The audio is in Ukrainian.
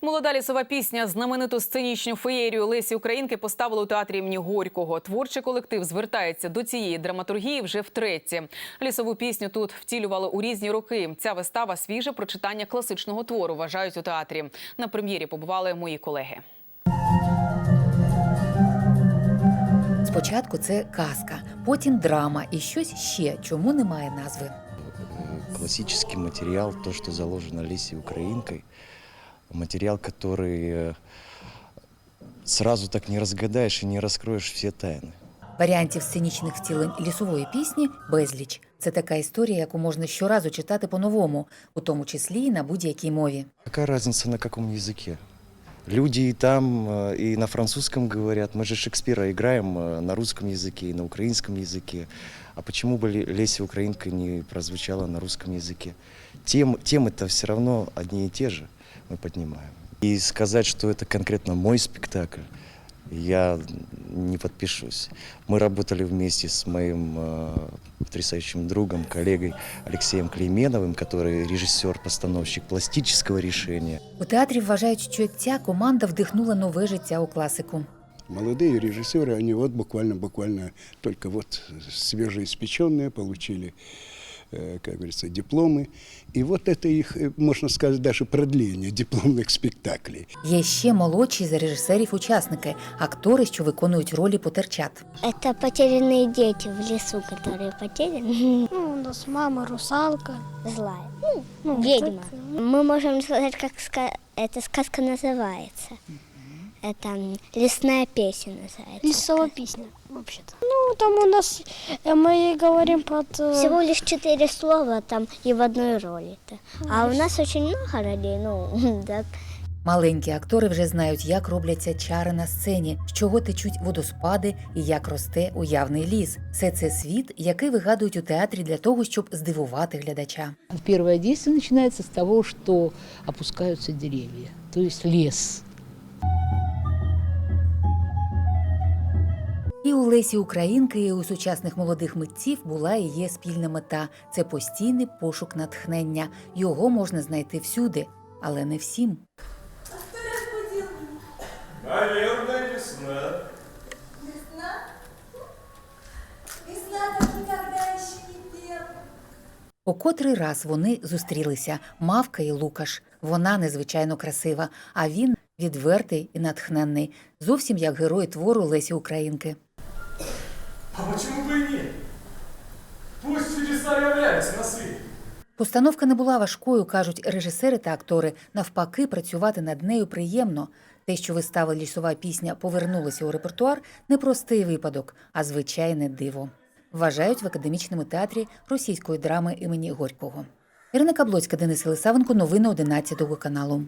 Молода лісова пісня знамениту сценічну феєрію Лесі Українки поставили у театрі імені Горького. Творчий колектив звертається до цієї драматургії вже втретє. Лісову пісню тут втілювали у різні роки. Ця вистава свіже прочитання класичного твору. Вважають у театрі. На прем'єрі побували мої колеги. Спочатку це казка, потім драма і щось ще, чому немає назви. Классический материал, то, что заложено Лесей Украинкой, материал, который э, сразу так не разгадаешь и не раскроешь все тайны. Варіантів сценічних втілень лісової пісні безліч. Це така історія, яку можна щоразу читати по-новому, у тому числі і на будь-якій мові. Какая разница на каком языке? Люди и там, э, и на французском говорят. Мы же Шекспира играем э, на русском языке и на украинском языке. А почему бы Ле- Леся Украинка не прозвучала на русском языке? Тем, темы-то все равно одни и те же мы поднимаем. И сказать, что это конкретно мой спектакль, я не подпишусь. Мы работали вместе с моим э, потрясающим другом, коллегой Алексеем Клейменовым, который режиссер-постановщик пластического решения. У театрі вважають, що ця команда вдихнула нове життя у класику. Молодые режиссеры, они вот буквально-буквально только вот свежеиспеченные получили, э, как говорится, дипломы. И вот это их, э, можно сказать, даже продление дипломных спектаклей. Є ще молодші за режисерів учасники, актори, що виконують ролі потерчат. Это потерянные дети в лесу, которые потеряны. Ну, у нас мама русалка. Злая. Ну, Ну, ведьма. Мы можем сказать, как ска- эта сказка называется. Это м, лесная песня называется. Лесовая песня, вообще-то. Ну, там у нас, э, мы говорим под... э, Всего лишь четыре слова там и в одной роли. -то. А у нас очень много ролей, ну, так. Маленькі актори вже знають, як робляться чари на сцені, з чого течуть водоспади і як росте уявний ліс. Все це світ, який вигадують у театрі для того, щоб здивувати глядача. Первое действие начинается с того, что опускаются деревья, то есть Лесі Українки, і у сучасних молодих митців була і є спільна мета це постійний пошук натхнення. Його можна знайти всюди, але не всім. Наверное, весна. Весна? Весна так никогда еще не пела. У котрий раз вони зустрілися Мавка і Лукаш. Вона незвичайно красива, а він відвертий і натхненний, зовсім як герой твору Лесі Українки. Почему бы и нет? Пусть чудеса являются на свет. Постановка не була важкою, кажуть режисери та актори. Навпаки, працювати над нею приємно. Те, що вистава лісова пісня повернулася у репертуар, не простий випадок, а звичайне диво. Вважають в академічному театрі російської драми імені Горького. Ірина Каблоцька, Денис Елисавенко, новини 11 каналу.